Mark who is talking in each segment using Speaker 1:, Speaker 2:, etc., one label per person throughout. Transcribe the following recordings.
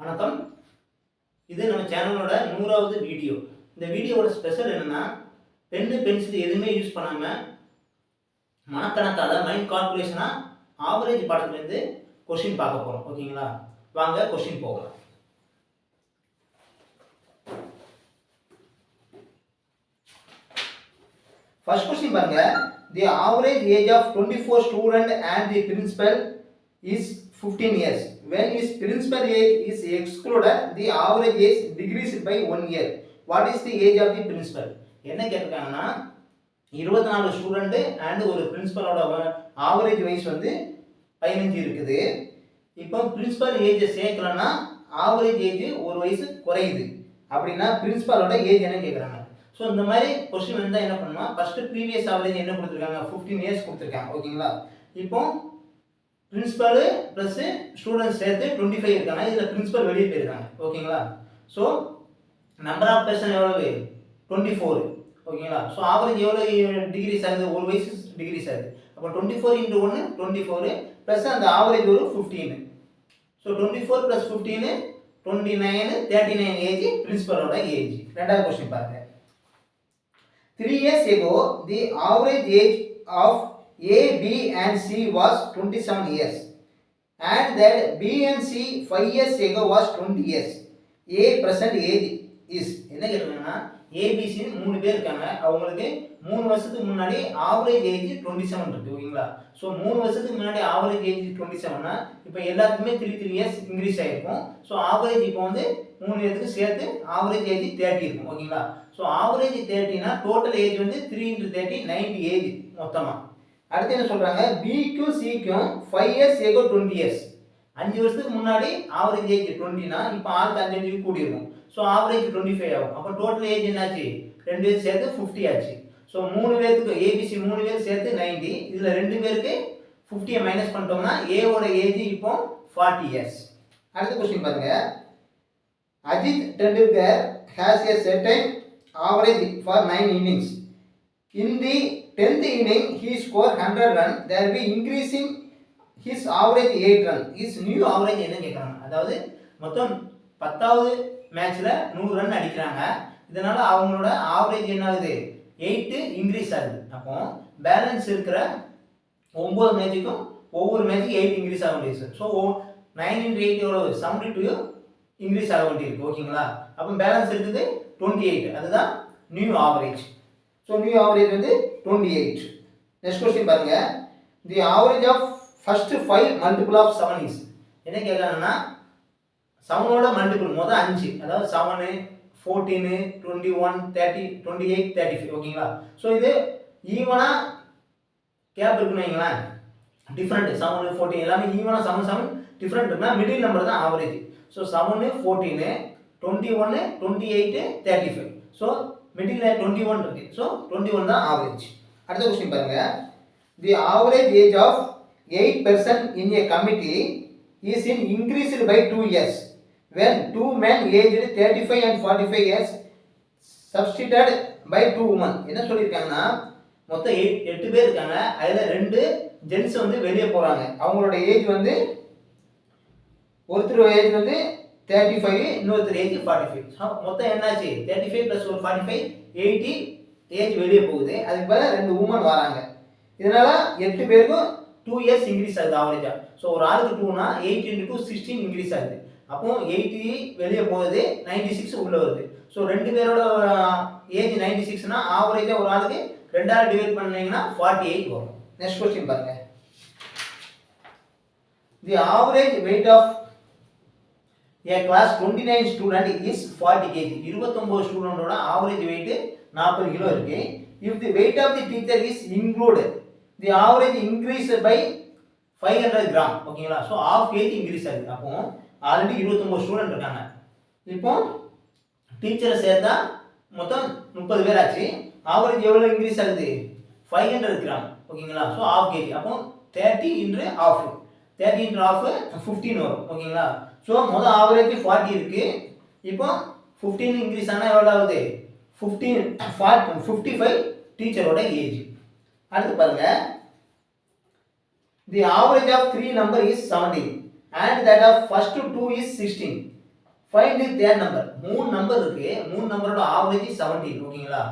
Speaker 1: வணக்கம். இது நம்ம சேனலோட நூறாவது வீடியோ. இந்த வீடியோவோட ஸ்பெஷல் என்னன்னா பென்னு பென்சில் எதுவுமே யூஸ் பண்ணாமல் மனக்கணக்கால் மைண்ட் கால்குலேஷனாக ஆவரேஜ் பாடத்துலேருந்து கொஷின் பார்க்க போகிறோம் ஓகேங்களா வாங்க கொஷின் போகலாம். ஃபர்ஸ்ட் கொஸ்டின் பாருங்க. The average age of twenty four student and the principal is fifteen years when is principal age is excluded, the average age decreased by one year what is the age of the principal? என்ன கேட்டிருக்காங்கன்னா இருபத்தி நாலு student and ஒரு பிரின்சிபலோட average வயசு வந்து பதினஞ்சு இருக்குது. இப்போ principal ஏஜை சேர்க்கலன்னா ஆவரேஜ் ஏஜ் ஒரு வயசு குறையுது. அப்படின்னா பிரின்சிபலோட ஏஜ் என்ன கேட்குறாங்க? ஸோ இந்த மாதிரி கொஸ்டின் வந்தால் என்ன பண்ணணும் ஃபஸ்ட்டு ப்ரீவியஸ் ஆவரேஜ் என்ன கொடுத்துருக்காங்க? ஃபிஃப்டீன் இயர்ஸ் கொடுத்துருக்காங்க. ஓகேங்களா இப்போ பிரின்ஸ்பல் ப்ளஸ் ஸ்டூடெண்ட்ஸ் சேர்த்து டுவெண்ட்டி ஃபைவ் இருக்காங்க. இதில் பிரின்ஸ்பல் வெளியே போயிருக்காங்க. ஓகேங்களா ஸோ நம்பர் ஆஃப் பர்சன் எவ்வளவு? டுவெண்ட்டி ஃபோர் ஓகேங்களா ஸோ ஆவரேஜ் எவ்வளோ டிகிரிஸ் ஆகுது ஒரு வயசு டிகிரிஸ் ஆகுது அப்போ டுவெண்ட்டி ஃபோர் இன்ட்டு ஒன்று டுவெண்ட்டி ஃபோரு ப்ளஸ் அந்த ஆவரேஜ் ஒரு fifteen so twenty four plus fifteen twenty nine thirty nine age பிரின்சிபலோட age ரெண்டாவது கொஸ்டின் பாருங்க. Three years ago the average age of A B and C was twenty seven years and that B and C five years ago was twenty years A present age is என்ன கேட்டிருக்காங்கன்னா ஏபிசின்னு மூணு பேர் இருக்காங்க. அவங்களுக்கு மூணு வருஷத்துக்கு முன்னாடி ஆவரேஜ் ஏஜ் டுவெண்ட்டி செவன் இருக்குது ஓகேங்களா? ஸோ மூணு வருஷத்துக்கு முன்னாடி ஆவரேஜ் ஏஜ் டுவெண்ட்டி செவன்னா இப்போ எல்லாத்துக்குமே த்ரீ த்ரீ இயர்ஸ் இன்க்ரீஸ் ஆகிருக்கும் ஸோ ஆவரேஜ் இப்போ வந்து மூணு இயர்த்துக்கு சேர்த்து ஆவரேஜ் ஏஜ் தேர்ட்டி இருக்கும் ஓகேங்களா? ஸோ ஆவரேஜ் தேர்ட்டினா டோட்டல் ஏஜ் வந்து three into thirty ninety age மொத்தமாக அடுத்து என்ன சொல்கிறாங்க பிக்கும் சிக்கும் five years ago twenty years அஞ்சு வருஷத்துக்கு முன்னாடி ஆவரேஜ் ஏஜ் டுவெண்ட்டினா இப்போ ஆறு அஞ்சு அஞ்சு கூடியிருக்கும் ஸோ ஆவரேஜ் டுவெண்ட்டி ஃபைவ் ஆகும். அப்போ டோட்டல் ஏஜ் என்னாச்சு? ரெண்டு பேர் சேர்த்து ஃபிஃப்டி ஆச்சு. ஸோ மூணு பேருக்கு ஏபிசி மூணு பேர் சேர்த்து நைன்டி இதில் ரெண்டு பேருக்கு ஃபிஃப்டியை மைனஸ் பண்ணிட்டோம்னா ஏவோட ஏஜ் இப்போ ஃபார்ட்டி இயர்ஸ் அடுத்த கொஸ்டின் பாருங்க. Ajit Tendulkar has a certain average for nine innings in the tenth inning he score hundred run thereby increasing his average eight run is new average என்ன கேட்குறாங்க அதாவது மொத்தம் பத்தாவது மேட்ச்சில் நூறு ரன் அடிக்கிறாங்க. இதனால் அவங்களோட ஆவரேஜ் என்ன ஆகுது எயிட்டு இன்க்ரீஸ் ஆகுது. அப்போ பேலன்ஸ் இருக்கிற ஒம்பது மேட்சுக்கும் ஒவ்வொரு மேட்சுக்கும் எயிட் இன்க்ரீஸ் ஆக வேண்டியது ஸோ நைன் இன்ட் எயிட் எவ்வளோ செவன்டி டூ இன்க்ரீஸ் ஆக வேண்டியிருக்கு. ஓகேங்களா அப்போ பேலன்ஸ் இருக்குது டுவெண்ட்டி எயிட் அதுதான் new average so new average வந்து டுவெண்ட்டி எயிட் நெக்ஸ்ட் கொஸ்டின் பாருங்க. The average of first five multiple of seven is என்ன கேட்குறாங்கன்னா செவனோட மல்டிபிள் மொதல் அஞ்சு. அதாவது seven fourteen twenty one thirty twenty eight thirty five ஓகேங்களா? ஸோ இது ஈவனாக கேப் இருக்குன்னு வைங்களேன். டிஃப்ரெண்ட் செவனு ஃபோர்டீன் எல்லாமே ஈவனாக செவன் செவன் டிஃப்ரெண்ட் இருக்குன்னா மிடில் நம்பர் தான் average so seven fourteen twenty ஒன்று twenty eight thirty five so middle twenty one இருக்கு. ஸோ டுவெண்ட்டி ஒன் தான் ஆவரேஜ் அடுத்த கொஸ்டின் பாருங்க. The average age of eight persons in a committee is in increased by two years when two men aged 35 and 45 years substituted by two women. என்ன சொல்லியிருக்காங்கன்னா மொத்தம் eight எட்டு பேர் இருக்காங்க. அதில் ரெண்டு ஜென்ஸ் வந்து வெளியே போகிறாங்க அவங்களோட ஏஜ் வந்து ஒருத்தர் ஏஜ் வந்து தேர்ட்டி ஃபைவ் இன்னொருத்தர் ஏஜ் ஃபார்ட்டி ஃபைவ் மொத்தம் என்னாச்சு? தேர்ட்டி ஃபைவ் ப்ளஸ் ஒரு ஃபார்ட்டி ஃபைவ் எயிட்டி ஏஜ் வெளியே போகுது. அதுக்கு பதிலாக ரெண்டு உமன் வராங்க. இதனால எட்டு பேருக்கும் டூ இயர்ஸ் இன்க்ரீஸ் ஆகுது ஆவரேஜாக ஸோ ஒரு ஆளுக்கு டூனா eight into two sixteen increase ஆகுது. அப்போ எயிட்டி வெளியே போகுது நைன்டி சிக்ஸ் உள்ளே வருது. ஸோ ரெண்டு பேரோட ஏஜ் நைன்டி சிக்ஸ்னா ஆவரேஜாக ஒரு ஆளுக்கு ரெண்டாவது டிவைட் பண்ணீங்கன்னா ஃபார்ட்டி எயிட் வரும். நெக்ஸ்ட் கொஸ்டின் பாருங்க. The average weight of a class twenty nine student is forty KG இருபத்தொம்போது ஸ்டூடெண்டோட ஆவரேஜ் வெயிட் நாற்பது கிலோ இருக்கு. If the weight of the teacher is include the average increase by five hundred gram ஓகேங்களா so half KG increase ஆகுது. அப்போ already இருபத்தொம்போது student இருக்காங்க. இப்போ டீச்சரை சேர்த்தா மொத்தம் முப்பது பேர் ஆச்சு. ஆவரேஜ் எவ்வளோ இன்க்ரீஸ் ஆகுது? ஃபைவ் ஹண்ட்ரட் கிராம் ஓகேங்களா ஸோ ஆஃப் கேஜி அப்போ thirty into half thirty into half fifteen வரும். ஓகேங்களா ஸோ மொதல் ஆவரேஜ் ஃபார்ட்டி இருக்குது இப்போ ஃபிஃப்டீன் இன்க்ரீஸ் ஆனால் எவ்வளோ ஆகுது? ஃபிஃப்டீன் ஃபார்ட்டி ஃபிஃப்டி ஃபைவ் டீச்சரோட ஏஜ் அடுத்து பாருங்கள் the average of three number is seventeen and that of first two is sixteen five the third number மூணு நம்பர் இருக்கு. மூணு நம்பரோட ஆவரேஜ் செவன்டீன் ஓகேங்களா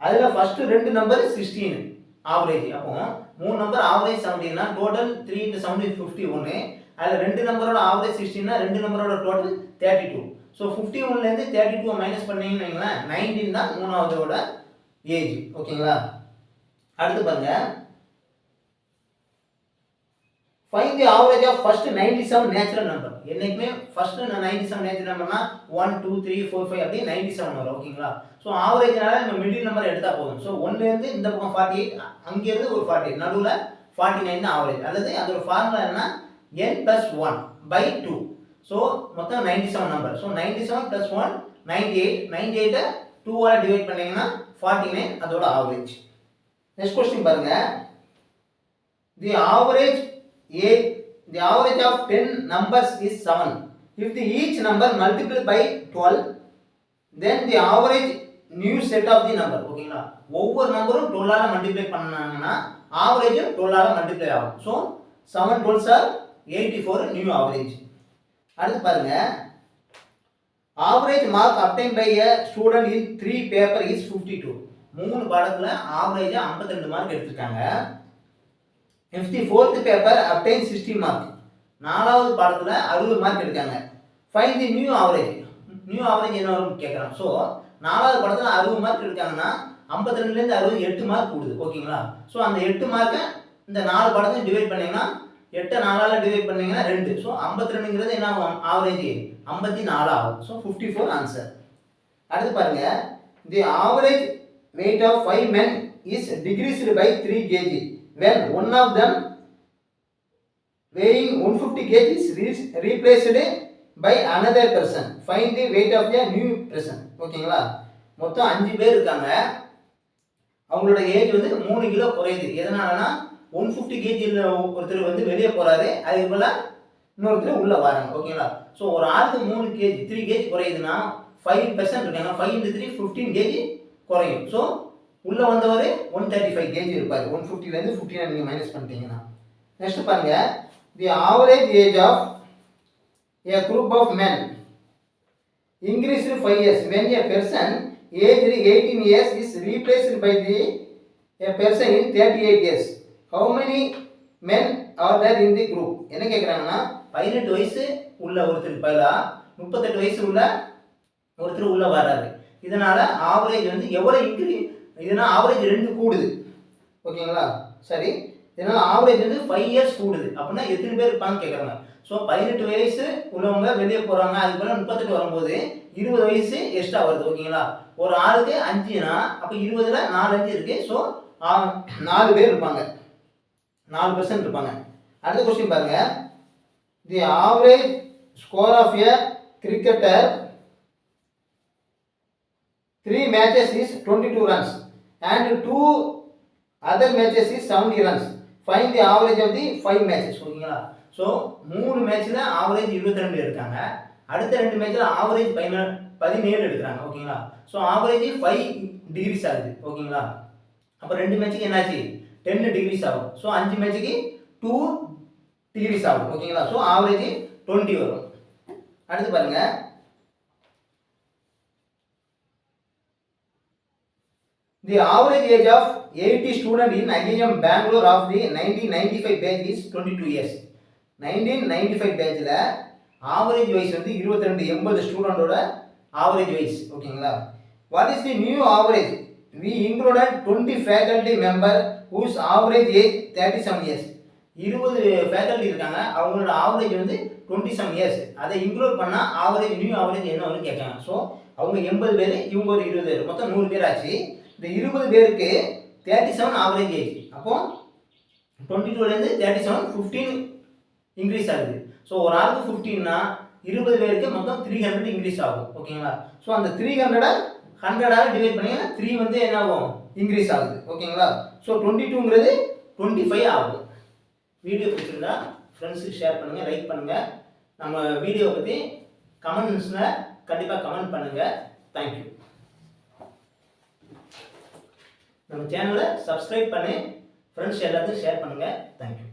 Speaker 1: அதில் ஃபர்ஸ்ட் ரெண்டு நம்பர் சிக்ஸ்டீன் ஆவரேஜ் அப்போ மூணு number average செவன்டீன்னா total three into seventeen fifty ஒன்று அதில் ரெண்டு நம்பரோட ஆவரேஜ் சிக்ஸ்டீன்னா ரெண்டு நம்பரோட total thirty two so fifty ஒன்லேருந்து தேர்ட்டி டூ மைனஸ் பண்ணீங்கன்னு வைங்களேன் நைன்டீன் தான் மூணாவதோட ஏஜ் ஓகேங்களா? அடுத்து பாருங்க. Five the average of first ninety seven natural number என்றைக்குமே first ninety seven natural நம்பர்னா one two three four five அப்படி நைன்டி செவன் வரும். ஓகேங்களா? ஸோ ஆவரேஜ்னால நம்ம மிடில் நம்பர் எடுத்தால் போதும். ஸோ ஒன்லேருந்து இந்த பக்கம் ஃபார்ட்டி எயிட் அங்கேருந்து ஒரு ஃபார்ட்டி எயிட் நடுவில் ஃபார்ட்டி நைன் தான் ஆவரேஜ் அல்லது அதோட ஃபார்முலா என்ன N plus one by two so மொத்தம் ninety seven number so ninety seven plus one ninety eight ninety எயிட்டை டூவால் டிவைட் பண்ணீங்கன்னா ஃபார்ட்டி நைன் அதோட ஆவரேஜ் நெக்ஸ்ட் கொஸ்டின் பாருங்க. The average a the average of ten numbers is seven if the each number multiple by twelve then the average new set of the number ஓகேங்களா? ஒவ்வொரு நம்பரும் டுவெல்லால் multiply பண்ணாங்கன்னா ஆவரேஜும் டுவெல்லால் multiply ஆகும். ஸோ செவன் டுவெல் சார் எயிட்டி ஃபோர் நியூ ஆவரேஜ் அடுத்து பாருங்க. Average mark obtained by a student in three paper is fifty two மூணு பாடத்தில் ஆவரேஜாக ஐம்பத்தி ரெண்டு மார்க் எடுத்திருக்காங்க. If the fourth paper obtained sixty mark நாலாவது பாடத்தில் அறுபது mark எடுக்காங்க find the new average new average என்ன வரும் கேட்குறான் ஸோ நாலாவது படத்தில் அறுபது மார்க் எடுக்காங்கன்னா ஐம்பத்தி ரெண்டுலேருந்து அறுபது எட்டு மார்க் கூடுது. ஓகேங்களா ஸோ அந்த எட்டு மார்க்கை இந்த நாலு படத்தையும் டிவைட் பண்ணீங்கன்னா எட்டை நாலால் டிவைட் பண்ணீங்கன்னா ரெண்டு. ஸோ ஐம்பத்தி ரெண்டுங்கிறது என்ன ஆகும்? ஆவரேஜ் ஐம்பத்தி நாலு ஆகும். ஸோ ஃபிஃப்டி ஃபோர் ஆன்சர் அடுத்து பாருங்க. The average weight of five men is decreased by three KG when one of them weighing 150 kg is re- replaced by another person. Find the weight of the new person. ஓகேங்களா மொத்தம் அஞ்சு பேர் இருக்காங்க. அவங்களோட age வந்து மூணு kilo குறையுது. எதனாலனா ஒன் ஃபிஃப்டி கேஜியில் ஒருத்தர் வந்து வெளியே போகிறாரு அதுக்கு போல் இன்னொருத்தர் உள்ளே வராங்க. ஓகேங்களா ஸோ ஒரு ஆளுக்கு மூணு கேஜி த்ரீ கேஜி குறையுதுன்னா ஃபைவ் பெர்சன்ட் இருக்காங்க five into three fifteen KG குறையும். ஸோ உள்ளே வந்தவர் ஒன் தேர்ட்டி ஃபைவ் கேஜி இருப்பார் ஒன் ஃபிஃப்டிலேருந்து ஃபிஃப்டின் நீங்கள் மைனஸ் பண்ணிட்டீங்கன்னா. நெக்ஸ்ட் பாருங்க. The average age of a group of men. Increased 5 years. When a person aged 18 years is replaced by the a person in 38 years. How many men are there in the group என்ன கேட்குறாங்கன்னா பதினெட்டு வயசு உள்ள ஒருத்தர் பதிலாக முப்பத்தெட்டு வயசு உள்ள ஒருத்தர் உள்ளே வர்றாரு. இதனால் ஆவரேஜ் வந்து எவ்வளோ இன்க்ரீ இதனால் ஆவரேஜ் ரெண்டு கூடுது. ஓகேங்களா? சரி. இதனால் ஆவரேஜ் வந்து ஃபைவ் இயர்ஸ் கூடுது. அப்படின்னா எத்தனை பேர் இருப்பாங்க கேட்குறாங்க ஸோ பதினெட்டு வயசு உள்ளவங்க வெளியே போகிறாங்க அதுக்கு மேலே முப்பத்தெட்டு வரும்போது இருபது வயசு எக்ஸ்ட்ரா வருது. ஓகேங்களா? ஒரு ஆளுக்கு அஞ்சுனா அப்போ இருபதில் நாலு அஞ்சு இருக்குது ஸோ நாலு பேர் இருப்பாங்க. நாலு பர்சன்ட் இருப்பாங்க. அடுத்த கொஸ்டின் பாருங்க. The average score of a cricketer three matches is twenty two runs and two other matches is seventy runs find the average of the five matches ஓகேங்களா ஸோ மூணு மேட்ச்சில் ஆவரேஜ் இருபத்தி ரெண்டு இருக்காங்க. அடுத்த ரெண்டு மேட்ச்சில் ஆவரேஜ் பதினேழு பதினேழு எடுக்கிறாங்க ஓகேங்களா ஸோ ஆவரேஜ் ஃபைவ் டிகிரிஸ் ஆகுது ஓகேங்களா அப்போ ரெண்டு மேட்ச்சுக்கு என்னாச்சு? டென் டிகிரிஸ் ஆகும். ஸோ அஞ்சு மேட்சுக்கு டூ டிகிரிஸ் ஆகும். ஓகேங்களா ஸோ ஆவரேஜ் டுவெண்ட்டி வரும். அடுத்து பாருங்கள் the average age of eighty student in IIM Bangalore of the nineteen ninety five batch is twenty two years nineteen ninety five பேஜில் ஆவரேஜ் வைஸ் வந்து இருபத்தி ரெண்டு எண்பது ஸ்டூடெண்டோட ஆவரேஜ் வைஸ் ஓகேங்களா what is the new average we included twenty faculty member whose average age thirty seven years இருபது faculty இருக்காங்க அவங்களோட ஆவரேஜ் வந்து டுவெண்ட்டி செவன் இயர்ஸ் அதை இன்க்ளூட் பண்ணால் ஆவரேஜ் நியூ ஆவரேஜ் என்ன வரும்னு கேட்காங்க ஸோ அவங்க எண்பது பேர் இவங்க ஒரு இருபது பேர். மொத்தம் நூறு பேர் ஆச்சு. இந்த இருபது பேருக்கு தேர்ட்டி செவன் ஆவரேஜ் ஏஜ் அப்போ டுவெண்ட்டி டூலேருந்து தேர்ட்டி செவன் ஃபிஃப்டீன் இன்க்ரீஸ் ஆகுது. ஸோ ஒரு ஆளுக்கு ஃபிஃப்டீன்னா இருபது பேருக்கு மொத்தம் த்ரீ ஹண்ட்ரட் இன்க்ரீஸ் ஆகும். ஓகேங்களா ஸோ அந்த த்ரீ ஹண்ட்ரடை ஹண்ட்ரடால் டிவைட் பண்ணீங்கன்னா த்ரீ வந்து என்ன ஆகும்? இன்க்ரீஸ் ஆகுது. ஓகேங்களா ஸோ டுவெண்ட்டி டூங்கிறது டுவெண்ட்டி ஃபைவ் ஆகும் வீடியோ பிடிச்சிருந்தா ஃப்ரெண்ட்ஸுக்கு ஷேர் பண்ணுங்கள் லைக் பண்ணுங்கள் நம்ம வீடியோவை பற்றி கமெண்ட்ஸில் கண்டிப்பாக கமெண்ட் பண்ணுங்கள் தேங்க்யூ நம்ம சேனலை சப்ஸ்கிரைப் பண்ணி ஃப்ரெண்ட்ஸ் எல்லாத்தையும் ஷேர் பண்ணுங்கள் தேங்க்யூ